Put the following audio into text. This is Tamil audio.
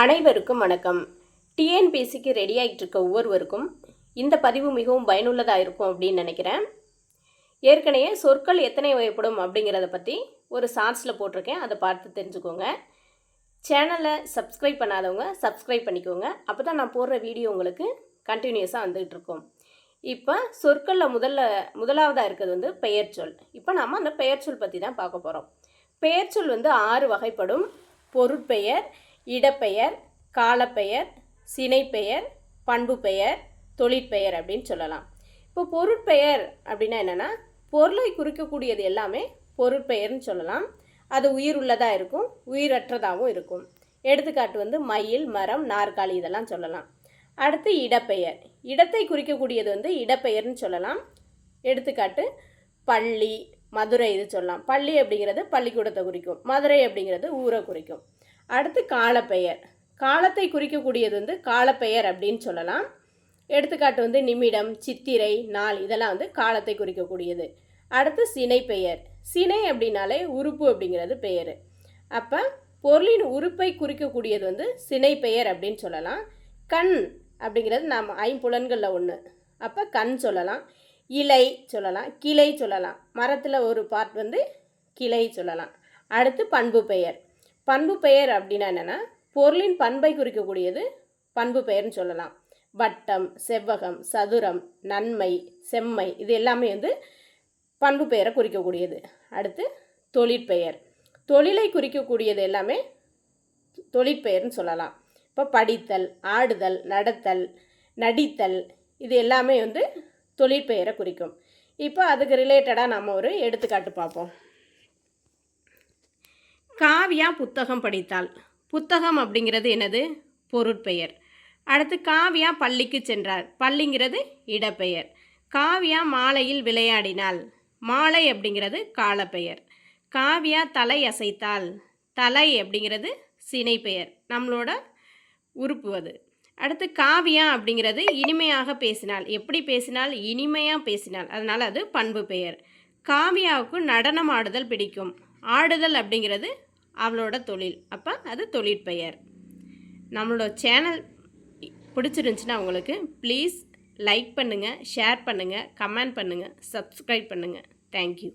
அனைவருக்கும் வணக்கம். டிஎன்பிசிக்கு ரெடி ஆகிட்டு இருக்க ஒவ்வொருவருக்கும் இந்த பதிவு மிகவும் பயனுள்ளதாக இருக்கும் அப்படின்னு நினைக்கிறேன். ஏற்கனவே சொற்கள் எத்தனை வகைப்படும் அப்படிங்கிறத பற்றி ஒரு ஷார்ட்ஸில் போட்டிருக்கேன். அதை பார்த்து தெரிஞ்சுக்கோங்க. சேனலை சப்ஸ்கிரைப் பண்ணாதவங்க சப்ஸ்கிரைப் பண்ணிக்கோங்க. அப்போ தான் நான் போடுற வீடியோ உங்களுக்கு கண்டினியூஸாக வந்துகிட்டு இருக்கும். இப்போ சொற்களில் முதல்ல முதலாவதாக இருக்கிறது வந்து பெயர்ச்சொல் இப்போ நாம் அந்த பெயர்ச்சொல் பற்றி தான் பார்க்க போகிறோம் பெயர்ச்சொல் வந்து ஆறு வகைப்படும். பொருட்பெயர் இடப்பெயர் காலப்பெயர் சினைப்பெயர் பண்பு பெயர் தொழிற்பெயர் அப்படின்னு சொல்லலாம். இப்போ பொருட்பெயர் அப்படின்னா என்னென்னா பொருளை குறிக்கக்கூடியது எல்லாமே பொருட்பெயர்னு சொல்லலாம். அது உயிர் உள்ளதாக இருக்கும் உயிரற்றதாகவும் இருக்கும். எடுத்துக்காட்டு வந்து மயில் மரம் நாற்காலி இதெல்லாம் சொல்லலாம். அடுத்து இடப்பெயர். இடத்தை குறிக்கக்கூடியது வந்து இடப்பெயர்னு சொல்லலாம். எடுத்துக்காட்டு பள்ளி மதுரை இது சொல்லலாம். பள்ளி அப்படிங்கிறது பள்ளிக்கூடத்தை குறிக்கும். மதுரை அப்படிங்கிறது ஊரை குறிக்கும். அடுத்து காலப்பெயர். காலத்தை குறிக்கக்கூடியது வந்து காலப்பெயர் அப்படின்னு சொல்லலாம். எடுத்துக்காட்டு வந்து நிமிடம் சித்திரை நாள் இதெல்லாம் வந்து காலத்தை குறிக்கக்கூடியது. அடுத்து சினை பெயர் சினை அப்படின்னாலே உறுப்பு அப்படிங்கிறது பெயர். அப்போ பொருளின் உறுப்பை குறிக்கக்கூடியது வந்து சினை பெயர் அப்படின்னு சொல்லலாம். கண் அப்படிங்கிறது நாம் ஐம்புலன்களில் ஒன்று அப்போ கண் சொல்லலாம். இலை சொல்லலாம். கிளை சொல்லலாம். மரத்தில் ஒரு பார்ட் வந்து கிளை சொல்லலாம். அடுத்து பண்பு பெயர். பண்பு பெயர் அப்படின்னா என்னென்னா பொருளின் பண்பை குறிக்கக்கூடியது பண்பு பெயர்னு சொல்லலாம். வட்டம் செவ்வகம் சதுரம் நன்மை செம்மை இது எல்லாமே வந்து பண்பு பெயரை குறிக்கக்கூடியது. அடுத்து தொழிற்பெயர் தொழிலை குறிக்கக்கூடியது எல்லாமே தொழிற்பெயர்னு சொல்லலாம். இப்போ படித்தல் ஆடுதல் நடத்தல் நடித்தல் இது எல்லாமே வந்து தொழிற்பெயரை குறிக்கும். இப்போ அதுக்கு ரிலேட்டடாக நம்ம ஒரு எடுத்துக்காட்டு பார்ப்போம். காவியா புத்தகம் படித்தாள். புத்தகம் அப்படிங்கிறது என்னது? பொருட்பெயர். அடுத்து காவியா பள்ளிக்கு சென்றார். பள்ளிங்கிறது இடப்பெயர். காவியா மாலையில் விளையாடினாள். மாலை அப்படிங்கிறது காலப்பெயர். காவியா தலை அசைத்தாள். தலை அப்படிங்கிறது சினை பெயர் நம்மளோட உறுப்பு அது. அடுத்து காவியா அப்படிங்கிறது இனிமையாக பேசினாள். எப்படி பேசினால் இனிமையாக பேசினாள். அதனால் அது பண்பு பெயர். காவியாவுக்கு நடனம் ஆடுதல் பிடிக்கும். ஆடுதல் அப்படிங்கிறது அவளோட தொழில். அப்போ அது தொழிற்பெயர். நம்மளோட சேனல் பிடிச்சிருந்துச்சின்னா உங்களுக்கு ப்ளீஸ் லைக் பண்ணுங்கள் ஷேர் பண்ணுங்கள் கமெண்ட் பண்ணுங்கள் சப்ஸ்கிரைப் பண்ணுங்கள் தேங்க்யூ